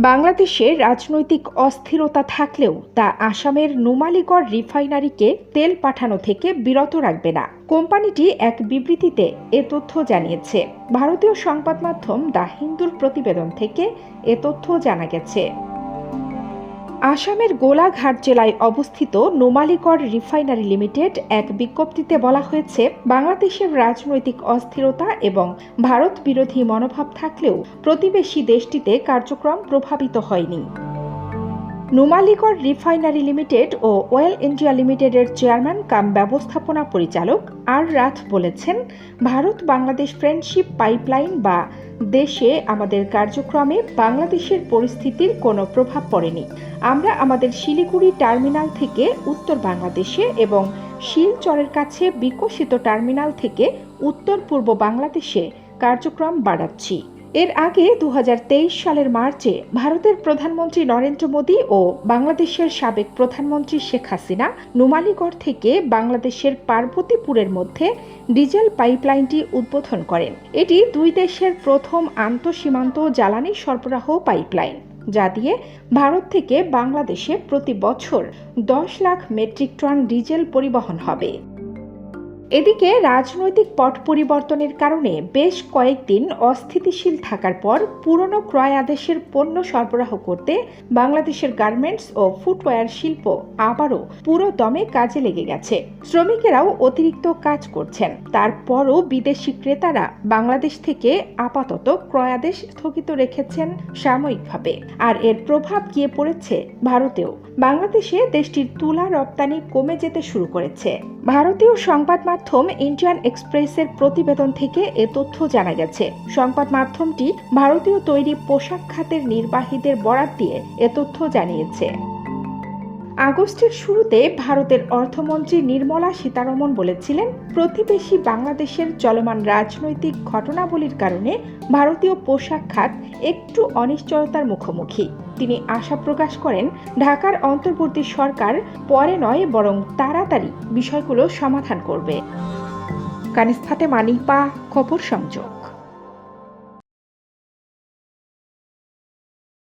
বাংলাদেশে রাজনৈতিক অস্থিরতা থাকলেও তা আসামের নুমালিগড় রিফাইনারিকে তেল পাঠানো থেকে বিরত রাখবে না। কোম্পানিটি এক বিবৃতিতে এ তথ্য জানিয়েছে। ভারতীয় সংবাদ মাধ্যম দ্য হিন্দুর প্রতিবেদন থেকে এ তথ্য জানা গেছে। আসামের গোলাঘাট জেলায় অবস্থিত নোমালিগড় রিফাইনারি লিমিটেড এক বিজ্ঞপ্তিতে বলা হয়েছে, বাংলাদেশের রাজনৈতিক অস্থিরতা এবং ভারত বিরোধী মনোভাব থাকলেও প্রতিবেশী দেশটিতে কার্যক্রম প্রভাবিত হয়নি। নুমালিগড় রিফাইনারি লিমিটেড ও ওয়েল ইন্ডিয়া লিমিটেডের চেয়ারম্যান কাম ব্যবস্থাপনা পরিচালক আর রাথ বলেছেন, ভারত বাংলাদেশ ফ্রেন্ডশিপ পাইপলাইন বা দেশে আমাদের কার্যক্রমে বাংলাদেশের পরিস্থিতির কোনো প্রভাব পড়েনি। আমরা আমাদের শিলিগুড়ি টার্মিনাল থেকে উত্তর বাংলাদেশে এবং শিলচরের কাছে বিকশিত টার্মিনাল থেকে উত্তর পূর্ব বাংলাদেশে কার্যক্রম বাড়াচ্ছি। এর আগে দু হাজার তেইশ সালের মার্চে ভারতের প্রধানমন্ত্রী নরেন্দ্র মোদী ও বাংলাদেশের সাবেক প্রধানমন্ত্রী শেখ হাসিনা নুমালিগড় থেকে বাংলাদেশের পার্বতীপুরের মধ্যে ডিজেল পাইপলাইনটি উদ্বোধন করেন। এটি দুই দেশের প্রথম আন্তঃসীমান্ত জ্বালানি সরবরাহ পাইপলাইন, যা দিয়ে ভারত থেকে বাংলাদেশে প্রতি বছর দশ লাখ মেট্রিক টন ডিজেল পরিবহন হবে। এদিকে রাজনৈতিক পট পরিবর্তনের কারণে বেশ কয়েকদিন অস্থিতিশীল থাকার পর পুরনো ক্রয় আদেশের পণ্য সরবরাহ করতে বাংলাদেশের গার্মেন্টস ও ফুটওয়্যার শিল্প আবারও পুরো দমে কাজে লেগে গেছে। শ্রমিকেরাও অতিরিক্ত কাজ করছেন। তারপরও বিদেশি ক্রেতারা বাংলাদেশ থেকে আপাতত ক্রয়াদেশ স্থগিত রেখেছেন সাময়িকভাবে। আর এর প্রভাব গিয়ে পড়েছে ভারতেও। বাংলাদেশে দেশটির তুলা রপ্তানি কমে যেতে শুরু করেছে। ভারতীয় সংবাদ মাধ্যম ইন্ডিয়ান এক্সপ্রেসের প্রতিবেদন থেকে এ তথ্য জানা গেছে। সংবাদ মাধ্যমটি ভারতীয় তৈরি পোশাক খাতের নির্বাহীদের বরাত দিয়ে এ তথ্য জানিয়েছে। আগস্টের শুরুতে ভারতের অর্থমন্ত্রী নির্মলা সীতারমন বলেছিলেন, প্রতিবেশী বাংলাদেশের চলমান রাজনৈতিক ঘটনাবলীর কারণে ভারতীয় পোশাক খাত একটু অনিশ্চয়তার মুখোমুখি। তিনি আশা প্রকাশ করেন, ঢাকার অন্তর্বর্তী সরকার পরে নয় বরং তাড়াতাড়ি বিষয়গুলো সমাধান করবে। কানিস মানিপা খবর সংযোগ।